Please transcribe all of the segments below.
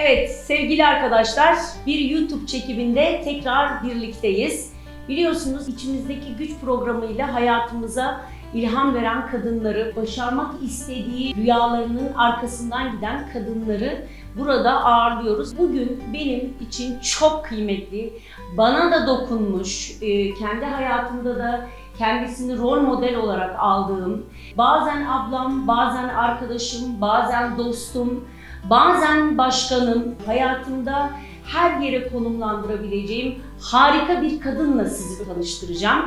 Evet sevgili arkadaşlar bir YouTube çekiminde tekrar birlikteyiz. Biliyorsunuz içimizdeki güç programıyla hayatımıza ilham veren kadınları, başarmak istediği rüyalarının arkasından giden kadınları burada ağırlıyoruz. Bugün benim için çok kıymetli, bana da dokunmuş, e, kendi hayatımda da kendisini rol model olarak aldığım, bazen ablam, bazen arkadaşım, bazen dostum, bazen başkanım, hayatımda her yere konumlandırabileceğim harika bir kadınla sizi tanıştıracağım.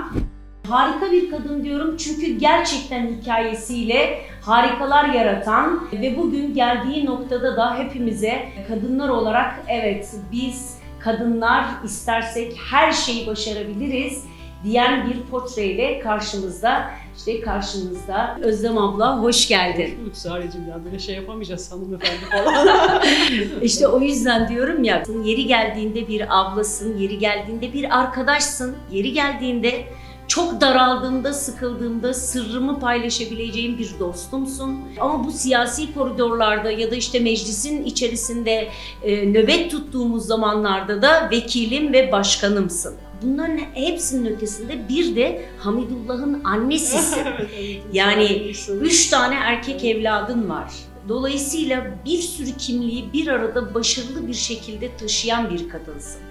Harika bir kadın diyorum çünkü gerçekten hikayesiyle harikalar yaratan ve bugün geldiği noktada da hepimize kadınlar olarak evet biz kadınlar istersek her şeyi başarabiliriz diyen bir portreyle karşımızda. İşte karşımızda Özlem abla hoş geldin. Sare'cim ya böyle şey yapamayacağız hanımefendi falan. İşte o yüzden diyorum ya yeri geldiğinde bir ablasın, yeri geldiğinde bir arkadaşsın, yeri geldiğinde çok daraldığımda, sıkıldığımda sırrımı paylaşabileceğim bir dostumsun. Ama bu siyasi koridorlarda ya da işte meclisin içerisinde e, nöbet tuttuğumuz zamanlarda da vekilim ve başkanımsın. Bunların hepsinin ötesinde bir de Hamidullah'ın annesisin. Yani. Üç tane erkek evladın var. Dolayısıyla bir sürü kimliği bir arada başarılı bir şekilde taşıyan bir kadınsın.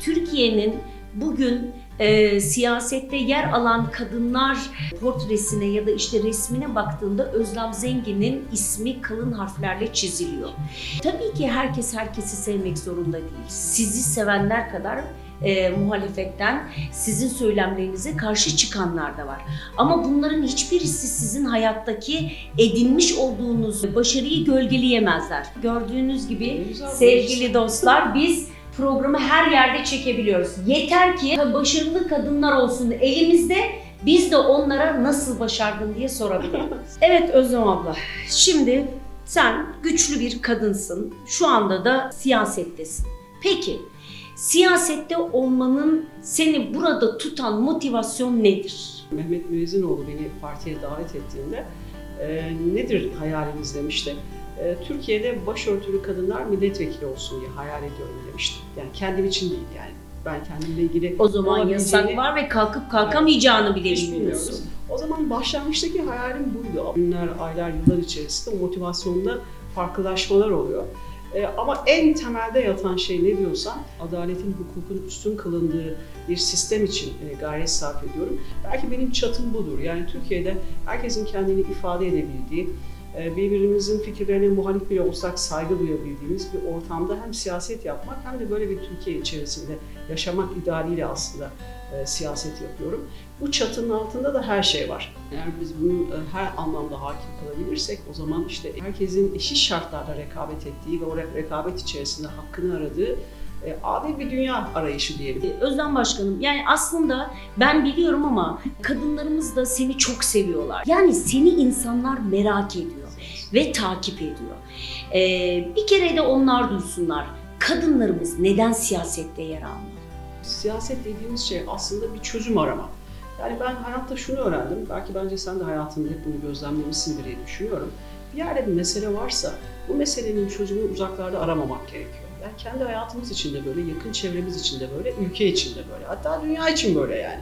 Türkiye'nin bugün e, siyasette yer alan kadınlar portresine ya da işte resmine baktığında Özlem Zengin'in ismi kalın harflerle çiziliyor. Tabii ki herkes herkesi sevmek zorunda değil. Sizi sevenler kadar e, muhalefetten sizin söylemlerinize karşı çıkanlar da var. Ama bunların hiçbirisi sizin hayattaki edinmiş olduğunuz başarıyı gölgeleyemezler. Gördüğünüz gibi güzel sevgili dostlar biz programı her yerde çekebiliyoruz. Yeter ki başarılı kadınlar olsun elimizde biz de onlara nasıl başardın diye sorabiliriz. evet Özlem abla şimdi sen güçlü bir kadınsın. Şu anda da siyasettesin. Peki siyasette olmanın seni burada tutan motivasyon nedir? Mehmet Müezzinoğlu beni partiye davet ettiğinde e, nedir hayaliniz demişti. E, Türkiye'de başörtülü kadınlar milletvekili olsun diye hayal ediyorum demişti. Yani kendim için değil yani. Ben kendimle ilgili O zaman yasak var ve kalkıp kalkamayacağını bile hiç bilmiyorsun. O zaman başlangıçtaki hayalim buydu. Günler, aylar, yıllar içerisinde o motivasyonda farklılaşmalar oluyor. Ee, ama en temelde yatan şey ne diyorsan adaletin, hukukun üstün kılındığı bir sistem için e, gayret sarf ediyorum. Belki benim çatım budur. Yani Türkiye'de herkesin kendini ifade edebildiği, e, birbirimizin fikirlerine muhalif bile olsak saygı duyabildiğimiz bir ortamda hem siyaset yapmak hem de böyle bir Türkiye içerisinde yaşamak idealiyle aslında e, siyaset yapıyorum. Bu çatının altında da her şey var. Eğer biz bunu e, her anlamda hakim kılabilirsek o zaman işte herkesin eşit şartlarda rekabet ettiği ve o re- rekabet içerisinde hakkını aradığı e, adil bir dünya arayışı diyelim. Özlem Başkanım yani aslında ben biliyorum ama kadınlarımız da seni çok seviyorlar. Yani seni insanlar merak ediyor ve takip ediyor. Ee, bir kere de onlar duysunlar. Kadınlarımız neden siyasette yer almalı? Siyaset dediğimiz şey aslında bir çözüm arama. Yani ben hayatta şunu öğrendim, belki bence sen de hayatında hep bunu gözlemlemişsindir diye düşünüyorum. Bir yerde bir mesele varsa bu meselenin çözümünü uzaklarda aramamak gerekiyor. Yani kendi hayatımız için de böyle, yakın çevremiz için de böyle, ülke için de böyle, hatta dünya için böyle yani.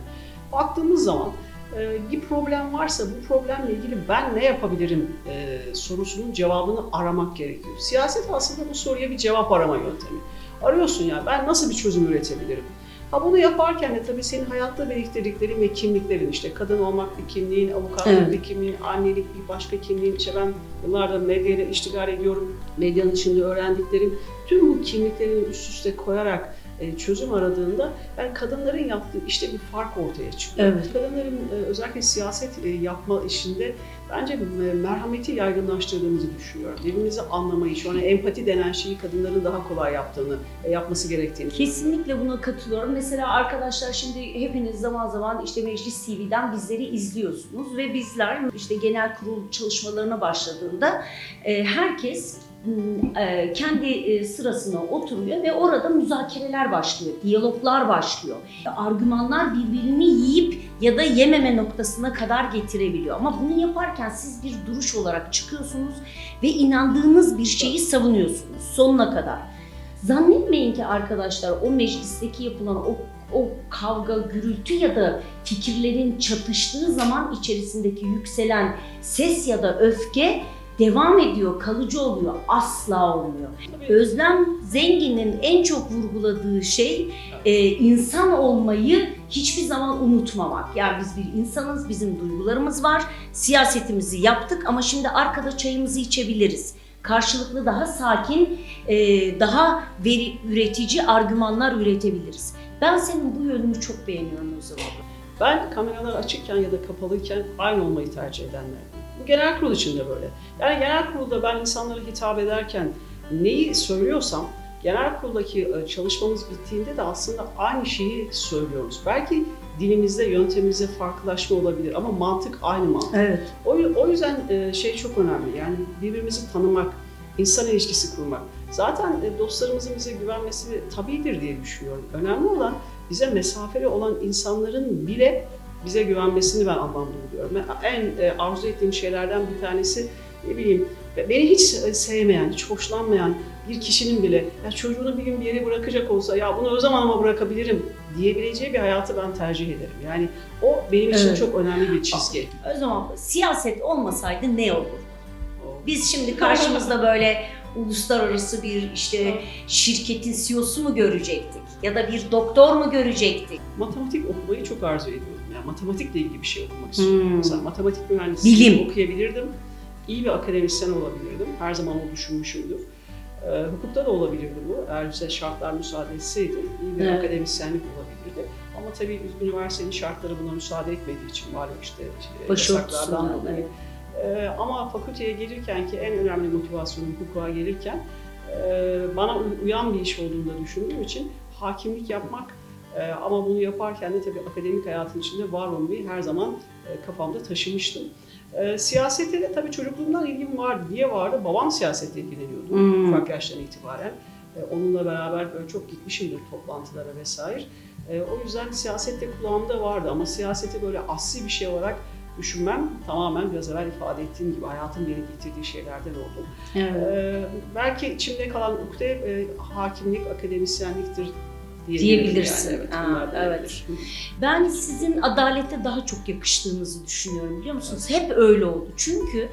Baktığımız zaman e, bir problem varsa bu problemle ilgili ben ne yapabilirim e, sorusunun cevabını aramak gerekiyor. Siyaset aslında bu soruya bir cevap arama yöntemi. Arıyorsun ya ben nasıl bir çözüm üretebilirim? Ha bunu yaparken de tabii senin hayatta biriktirdiklerin ve kimliklerin işte kadın olmak bir kimliğin, avukatlık Evet. bir kimliğin, annelik bir başka kimliğin. İşte ben yıllardır medyayla iştigal ediyorum. Medyanın içinde öğrendiklerim tüm bu kimliklerini üst üste koyarak çözüm aradığında yani kadınların yaptığı işte bir fark ortaya çıkıyor. Evet. Kadınların e, özellikle siyaset e, yapma işinde bence e, merhameti yaygınlaştırdığımızı düşünüyorum. Birbirimizi anlamayı, şu an empati denen şeyi kadınların daha kolay yaptığını, e, yapması gerektiğini. Kesinlikle buna katılıyorum. Mesela arkadaşlar şimdi hepiniz zaman zaman işte Meclis TV'den bizleri izliyorsunuz ve bizler işte genel kurul çalışmalarına başladığında e, herkes e, kendi e, sırasına oturuyor ve orada müzakereler başlıyor, diyaloglar başlıyor. Argümanlar birbirini yiyip ya da yememe noktasına kadar getirebiliyor. Ama bunu yaparken siz bir duruş olarak çıkıyorsunuz ve inandığınız bir şeyi savunuyorsunuz sonuna kadar. Zannetmeyin ki arkadaşlar o meclisteki yapılan o o kavga, gürültü ya da fikirlerin çatıştığı zaman içerisindeki yükselen ses ya da öfke devam ediyor, kalıcı oluyor. Asla olmuyor. Özlem Zengin'in en çok vurguladığı şey e, insan olmayı hiçbir zaman unutmamak. Yani biz bir insanız, bizim duygularımız var, siyasetimizi yaptık ama şimdi arkada çayımızı içebiliriz. Karşılıklı daha sakin, e, daha veri üretici argümanlar üretebiliriz. Ben senin bu yönünü çok beğeniyorum o zaman. Ben kameralar açıkken ya da kapalıyken aynı olmayı tercih edenlerdim. Bu genel kurul için de böyle. Yani genel kurulda ben insanlara hitap ederken neyi söylüyorsam genel kuruldaki e, çalışmamız bittiğinde de aslında aynı şeyi söylüyoruz. Belki dilimizde, yöntemimizde farklılaşma olabilir ama mantık aynı mantık. Evet. O, o yüzden e, şey çok önemli. Yani birbirimizi tanımak, insan ilişkisi kurmak. Zaten e, dostlarımızın bize güvenmesi tabidir diye düşünüyorum. Önemli olan bize mesafeli olan insanların bile bize güvenmesini ben anlamlı buluyorum. En e, arzu ettiğim şeylerden bir tanesi ne bileyim beni hiç sevmeyen, hiç hoşlanmayan bir kişinin bile ya çocuğunu bir gün bir yere bırakacak olsa ya bunu o zaman ama bırakabilirim diyebileceği bir hayatı ben tercih ederim. Yani o benim için Evet. çok önemli bir çizgi. O zaman siyaset olmasaydı ne olur? Biz şimdi karşımızda böyle uluslararası bir işte şirketin CEO'su mu görecektik? Ya da bir doktor mu görecektik? matematik okumayı çok arzu ediyorum. Yani matematikle ilgili bir şey okumak istiyorum. Hmm. Mesela matematik mühendisliği Bilim. okuyabilirdim. İyi bir akademisyen olabilirdim. Her zaman onu düşünmüşümdür. Ee, hukukta da olabilirdi bu. Eğer bize şartlar müsaade etseydi iyi bir Evet. akademisyenlik olabilirdi. Ama tabii üniversitenin şartları buna müsaade etmediği için malum işte e, Başörtüsünden, yasaklardan dolayı. Ee, ama fakülteye gelirken ki en önemli motivasyonum hukuka gelirken e, bana uy- uyan bir iş olduğunu da düşündüğüm için hakimlik yapmak e, ama bunu yaparken de tabii akademik hayatın içinde var olmayı her zaman e, kafamda taşımıştım. E, siyasete de tabii çocukluğumdan ilgim vardı. Niye vardı? Babam siyasetle ilgileniyordu Hmm. ufak yaştan itibaren. E, onunla beraber böyle çok gitmişimdir toplantılara vesaire. E, o yüzden siyasette kulağımda vardı ama siyaseti böyle asli bir şey olarak düşünmem tamamen biraz evvel ifade ettiğim gibi hayatın beni getirdiği şeylerden oldu. Evet. Ee, belki içimde kalan ukde e, hakimlik, akademisyenliktir Diyebilirsin. Yani. Evet, Ha, evet. Ben sizin adalete daha çok yakıştığınızı düşünüyorum biliyor musunuz? Hep öyle oldu. Çünkü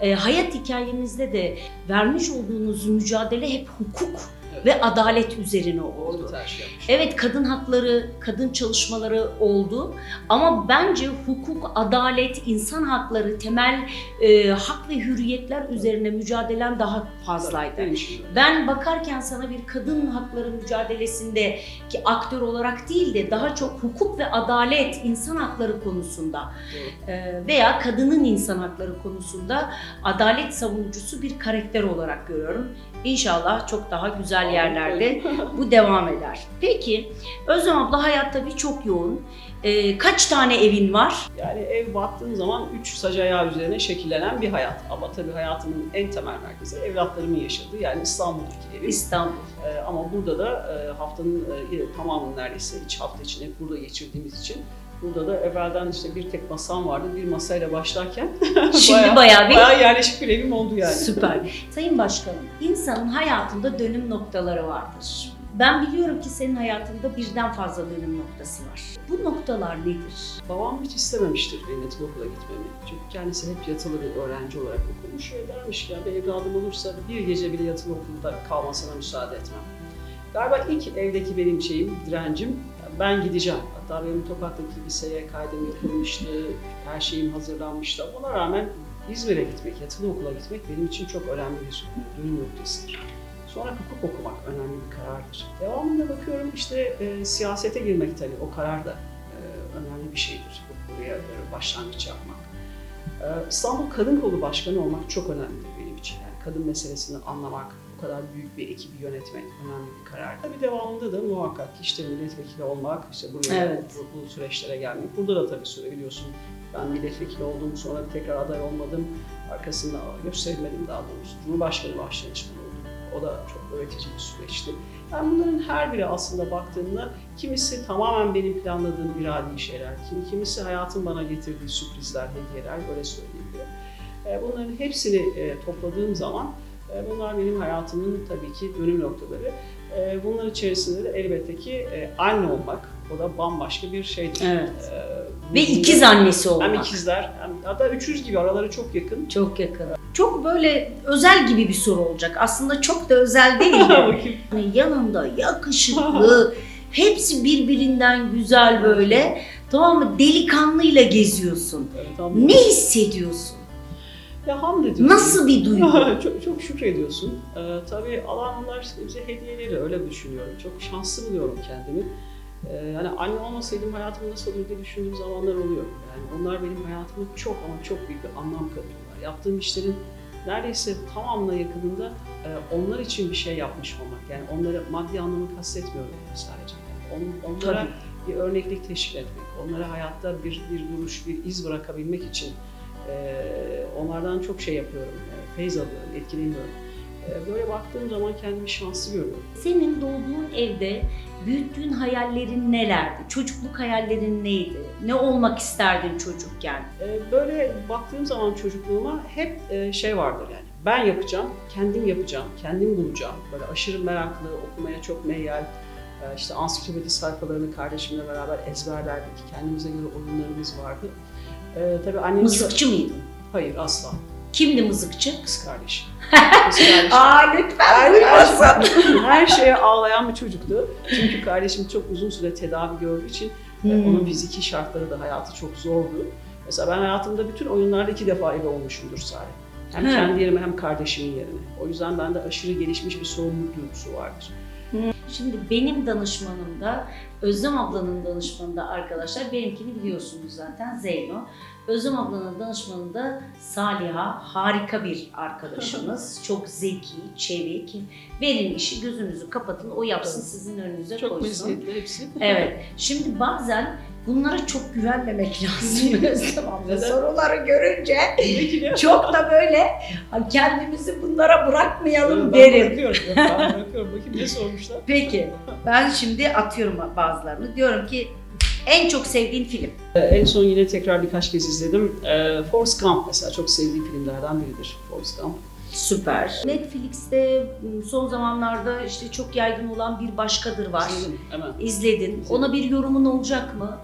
e, hayat hikayenizde de vermiş olduğunuz mücadele hep hukuk Evet. ve adalet üzerine oldu. Evet kadın hakları, kadın çalışmaları oldu ama bence hukuk, adalet, insan hakları, temel e, hak ve hürriyetler üzerine mücadelen daha fazlaydı. Ben bakarken sana bir kadın hakları mücadelesinde ki aktör olarak değil de daha çok hukuk ve adalet, insan hakları konusunda e, veya kadının insan hakları konusunda adalet savunucusu bir karakter olarak görüyorum. İnşallah çok daha güzel yerlerde bu devam eder. Peki Özlem abla hayat tabii çok yoğun. E, kaç tane evin var? Yani ev baktığım zaman üç sac ayağı üzerine şekillenen bir hayat. Ama tabii hayatımın en temel merkezi evlatlarımın yaşadığı yani İstanbul'daki evim. İstanbul. Ee, ama burada da e, haftanın e, tamamını neredeyse iç hafta içinde burada geçirdiğimiz için burada da evvelden işte bir tek masam vardı. Bir masayla başlarken Şimdi bayağı bir bayağı yerleşik bir evim oldu yani. Süper. Sayın Başkanım, insanın hayatında dönüm noktaları vardır. Ben biliyorum ki senin hayatında birden fazla dönüm noktası var. Bu noktalar nedir? Babam hiç istememiştir benim okula gitmemi. Çünkü kendisi hep yatılı bir öğrenci olarak okumuş. Ve dermiş ki ya bir evladım olursa bir gece bile yatılı okulda kalmasına müsaade etmem. Galiba ilk evdeki benim şeyim, direncim ben gideceğim. Hatta benim Tokat'taki liseye kaydım yapılmıştı, her şeyim hazırlanmıştı. Ona rağmen İzmir'e gitmek, yatılı okula gitmek benim için çok önemli bir dönüm noktasıdır. Sonra hukuk okumak önemli bir karardır. Devamında bakıyorum işte e, siyasete girmek tabii o karar da e, önemli bir şeydir. Bu- Buraya e, başlangıç yapmak. E, İstanbul Kadın Kolu Başkanı olmak çok önemlidir benim için. Yani kadın meselesini anlamak, kadar büyük bir ekibi yönetmek önemli bir karar. Tabii devamında da muhakkak işte milletvekili olmak, işte buraya Evet. bu, bu süreçlere gelmek. Burada da tabii süre biliyorsun. Ben milletvekili oldum, sonra tekrar aday olmadım. Arkasında gösterilmedim daha doğrusu. Cumhurbaşkanı başdanışmanı oldum. O da çok öğretici bir süreçti. Yani bunların her biri aslında baktığımda kimisi tamamen benim planladığım iradi şeyler, kimi, kimisi hayatın bana getirdiği sürprizler, hediyeler böyle söyleyebilirim. E, Bunların hepsini e, topladığım zaman bunlar benim hayatımın tabii ki dönüm noktaları. E, Bunlar içerisinde de elbette ki e, anne olmak, o da bambaşka bir şeydir. Evet. E, Ve ikiz annesi olmak. Hem ikizler, hem hatta üçüz gibi araları çok yakın. Çok yakın. Çok böyle özel gibi bir soru olacak. Aslında çok da özel değil. Yani yanında yakışıklı, hepsi birbirinden güzel böyle. Tamam mı? Delikanlıyla geziyorsun. Evet, anladım. Ne hissediyorsun? Ya hamd ediyorsun. Nasıl bir duygu? çok, çok şükrediyorsun. Ee, tabii alan onlar bize hediyeleri öyle düşünüyorum. Çok şanslı buluyorum kendimi. Ee, yani anne olmasaydım hayatım nasıl olur diye düşündüğüm zamanlar oluyor. Yani onlar benim hayatıma çok ama çok büyük bir anlam katıyorlar. Yaptığım işlerin neredeyse tamamına yakınında e, onlar için bir şey yapmış olmak. Yani onları maddi anlamı kastetmiyorum sadece. Yani on- onlara Tabii. bir örneklik teşkil etmek, onlara hayatta bir, bir duruş, bir iz bırakabilmek için e, onlardan çok şey yapıyorum, e, feyz alıyorum, etkileniyorum. E, böyle baktığım zaman kendimi şanslı görüyorum. Senin doğduğun evde büyüttüğün hayallerin nelerdi? Çocukluk hayallerin neydi? Ne olmak isterdin çocukken? E, böyle baktığım zaman çocukluğuma hep e, şey vardır yani. Ben yapacağım, kendim yapacağım, kendim bulacağım. Böyle aşırı meraklı, okumaya çok meyyal. İşte ansiklopedi sayfalarını kardeşimle beraber ezberlerdik. Kendimize göre oyunlarımız vardı. E, tabii annem. Mızıkçı mıydın? Hayır asla. Kimdi mızıkçı? Kız kardeşim. Kız kardeşim. Aa lütfen Her, duymasın. her şeye ağlayan bir çocuktu. Çünkü kardeşim çok uzun süre tedavi gördüğü için e, Hmm. onun fiziki şartları da hayatı çok zordu. Mesela ben hayatımda bütün oyunlarda iki defa ebe olmuşumdur sadece. Hem Hı. kendi yerime hem kardeşimin yerine. O yüzden bende aşırı gelişmiş bir sorumluluk duygusu vardır. Şimdi benim danışmanımda, Özlem ablanın danışmanında arkadaşlar, benimkini biliyorsunuz zaten Zeyno. Özlem ablanın danışmanında Saliha harika bir arkadaşımız. Çok zeki, çevik. Verin işi gözünüzü kapatın, o yapsın sizin önünüze Çok koysun. meziyetli hepsi. Evet. Şimdi bazen bunlara çok güvenmemek lazım Özlem abla. Soruları görünce çok da böyle "Ha, kendimizi bunlara bırakmayalım ben derim. bırakıyorum. Ben bırakıyorum. Bakayım ne sormuşlar? Peki ben şimdi atıyorum bazılarını. Diyorum ki en çok sevdiğin film. Ee, En son yine tekrar birkaç kez izledim. Ee, Forrest Gump mesela çok sevdiğim filmlerden biridir Forrest Gump. Süper. Netflix'te m, son zamanlarda işte çok yaygın olan bir başkadır var. İzledim hemen. İzledin. Ona bir yorumun olacak mı?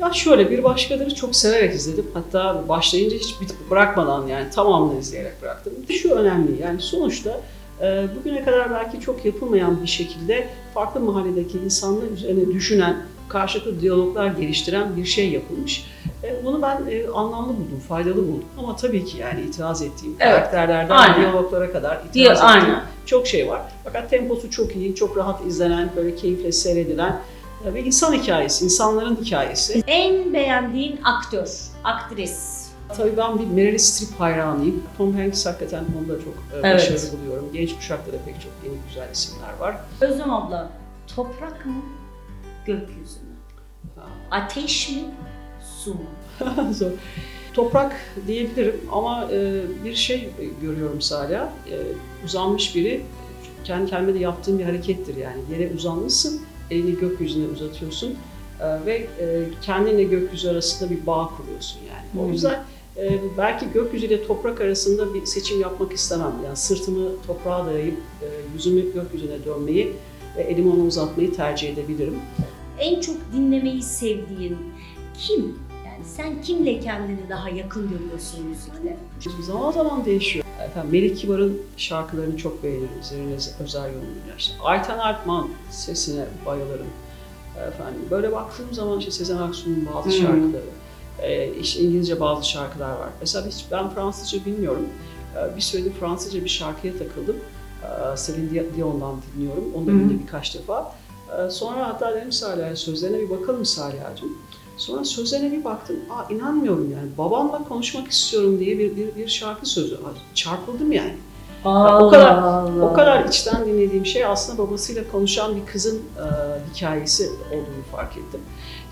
Ya şöyle bir başkaları çok severek izledim. Hatta başlayınca hiç bit- bırakmadan yani tamamını izleyerek bıraktım. Şu önemli yani sonuçta e, bugüne kadar belki çok yapılmayan bir şekilde farklı mahalledeki insanlar üzerine düşünen, karşılıklı diyaloglar geliştiren bir şey yapılmış. E, Bunu ben e, anlamlı buldum, faydalı buldum. Ama tabii ki yani itiraz ettiğim Evet, karakterlerden aynen. diyaloglara kadar itiraz Diyor ettiğim aynen. çok şey var. Fakat temposu çok iyi, çok rahat izlenen, böyle keyifle seyredilen ve insan hikayesi, insanların hikayesi. En beğendiğin aktör, aktris. Tabii ben bir Meryl Streep hayranıyım. Tom Hanks hakikaten onu da çok e, Evet. başarılı buluyorum. Genç kuşakta da pek çok yeni güzel isimler var. Özlem abla, toprak mı, gökyüzü mü? Ateş mi, su mu? Zor. Toprak diyebilirim ama e, bir şey görüyorum Salih. E, uzanmış biri, kendi kendime de yaptığım bir harekettir yani. Yere uzanmışsın, elini gökyüzüne uzatıyorsun e, ve e, kendinle gökyüzü arasında bir bağ kuruyorsun yani. O Hmm. yüzden e, belki gökyüzüyle toprak arasında bir seçim yapmak istemem. Yani sırtımı toprağa dayayıp e, yüzümü gökyüzüne dönmeyi ve elimi ona uzatmayı tercih edebilirim. En çok dinlemeyi sevdiğin kim? Yani sen kimle kendini daha yakın görüyorsun müzikte? Zaman zaman değişiyor. Efendim, Melik Kibar'ın şarkılarını çok beğenirim. Zerrin Öz- Özer yorumuyla. İşte Ayten Artman sesine bayılırım. Efendim, böyle baktığım zaman işte Sezen Aksu'nun bazı Hmm. şarkıları, e, işte İngilizce bazı şarkılar var. Mesela hiç ben Fransızca bilmiyorum. E, bir süredir Fransızca bir şarkıya takıldım. E, Celine Di- Dion'dan dinliyorum. Onu da günde birkaç defa. E, sonra hatta dedim Salih'e sözlerine bir bakalım Salih'cığım. Sonra sözlerine bir baktım. Aa inanmıyorum yani. Babamla konuşmak istiyorum diye bir, bir, bir şarkı sözü. Çarpıldım yani. Allah o kadar- Allah. O kadar içten dinlediğim şey aslında babasıyla konuşan bir kızın e, hikayesi olduğunu fark ettim.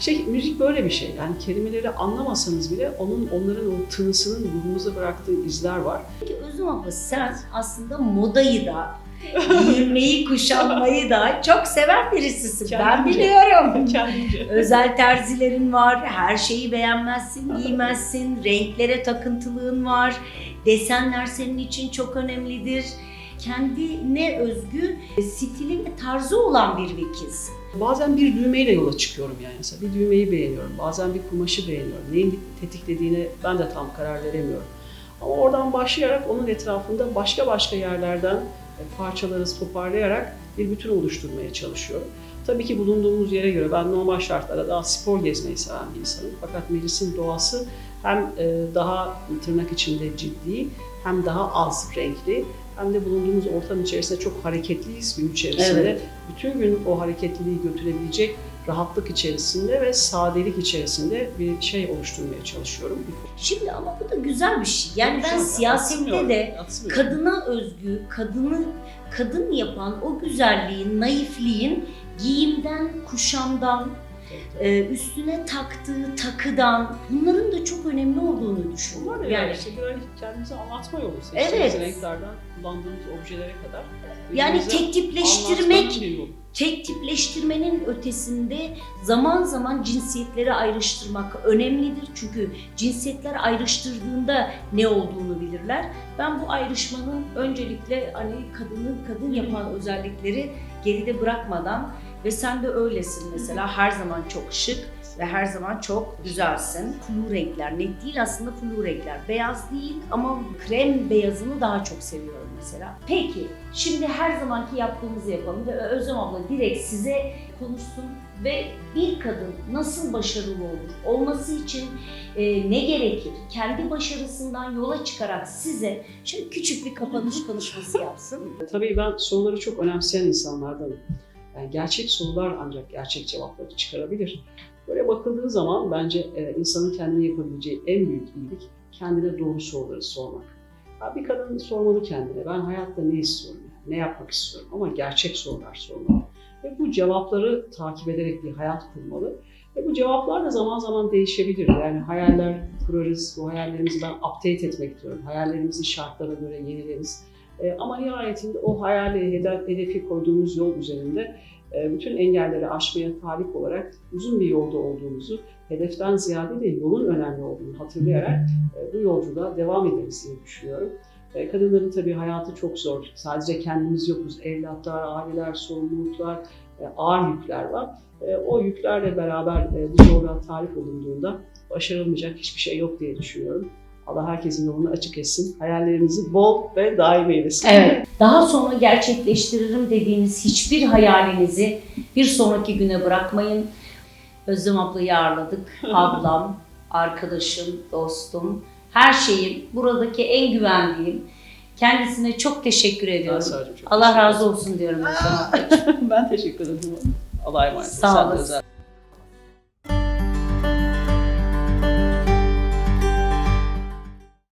İşte müzik böyle bir şey. Yani kelimeleri anlamasanız bile onun onların o tınısının ruhumuza bıraktığı izler var. Peki Özlem abla sen aslında modayı da, giyinmeyi, kuşanmayı da çok seven birisisin. Ben Kendimce. biliyorum. Kendince. Özel terzilerin var, her şeyi beğenmezsin, giymezsin, renklere takıntılığın var, desenler senin için çok önemlidir. Kendine özgü stili ve tarzı olan bir vekilsin. Bazen bir düğmeyle yola çıkıyorum yani. Mesela bir düğmeyi beğeniyorum. Bazen bir kumaşı beğeniyorum. Neyin tetiklediğini ben de tam karar veremiyorum. Ama oradan başlayarak onun etrafında başka başka yerlerden e, parçaları toparlayarak bir bütün oluşturmaya çalışıyorum. Tabii ki bulunduğumuz yere göre ben normal şartlarda daha spor gezmeyi seven bir insanım. Fakat meclisin doğası hem e, daha tırnak içinde ciddi hem daha az renkli hem de bulunduğumuz ortam içerisinde çok hareketliyiz gün içerisinde. Evet. Bütün gün o hareketliliği götürebilecek rahatlık içerisinde ve sadelik içerisinde bir şey oluşturmaya çalışıyorum. Şimdi ama bu da güzel bir şey. Yani ben Çok siyasette de kadına özgü, kadını kadın yapan o güzelliğin, naifliğin giyimden, kuşamdan, üstüne taktığı takıdan bunların da çok önemli olduğunu düşünüyorum. da Yani yani işte bir kendimize anlatma yolu seçtiğimiz Evet. renklerden kullandığımız objelere kadar. yani tek tipleştirmek, tek tipleştirmenin ötesinde zaman zaman cinsiyetleri ayrıştırmak önemlidir. Çünkü cinsiyetler ayrıştırdığında ne olduğunu bilirler. Ben bu ayrışmanın öncelikle hani kadını kadın yapan özellikleri geride bırakmadan ve sen de öylesin mesela her zaman çok şık ve her zaman çok güzelsin. Flu renkler, net değil aslında flu renkler. Beyaz değil ama krem beyazını daha çok seviyorum mesela. Peki, şimdi her zamanki yaptığımızı yapalım ve Özlem abla direkt size konuşsun ve bir kadın nasıl başarılı olur? Olması için e, ne gerekir? Kendi başarısından yola çıkarak size şöyle küçük bir kapanış konuşması yapsın. Tabii ben soruları çok önemseyen insanlardanım. Yani gerçek sorular ancak gerçek cevapları çıkarabilir. Böyle bakıldığı zaman bence e, insanın kendine yapabileceği en büyük iyilik kendine doğru soruları sormak. Bir kadın sormalı kendine ben hayatta ne istiyorum, yani, ne yapmak istiyorum ama gerçek sorular sormalı. Ve bu cevapları takip ederek bir hayat kurmalı. Ve bu cevaplar da zaman zaman değişebilir. Yani hayaller kurarız, bu hayallerimizi ben update etmek diyorum. Hayallerimizi şartlara göre yenileriz. E, ama nihayetinde o hayali, hedef, hedefi koyduğumuz yol üzerinde e, bütün engelleri aşmaya talip olarak uzun bir yolda olduğumuzu, hedeften ziyade de yolun önemli olduğunu hatırlayarak e, bu yolculuğa devam ederiz diye düşünüyorum. E, kadınların tabii hayatı çok zor. Sadece kendimiz yokuz. Evlatlar, aileler, sorumluluklar, e, ağır yükler var. E, o yüklerle beraber e, bu zorluğa talip olunduğunda başarılmayacak hiçbir şey yok diye düşünüyorum. Allah herkesin yolunu açık etsin. Hayallerinizi bol ve daim eylesin. Evet. Daha sonra gerçekleştiririm dediğiniz hiçbir hayalinizi bir sonraki güne bırakmayın. Özlem ablayı ağırladık. Ablam, arkadaşım, dostum, her şeyim. Buradaki en güvendiğim. Kendisine çok teşekkür ediyorum. sadece çok Allah teşekkür razı olsun diyorum Özlem abla. ederim. ben teşekkür ederim. Allah'a emanet olun. Sağ olasın.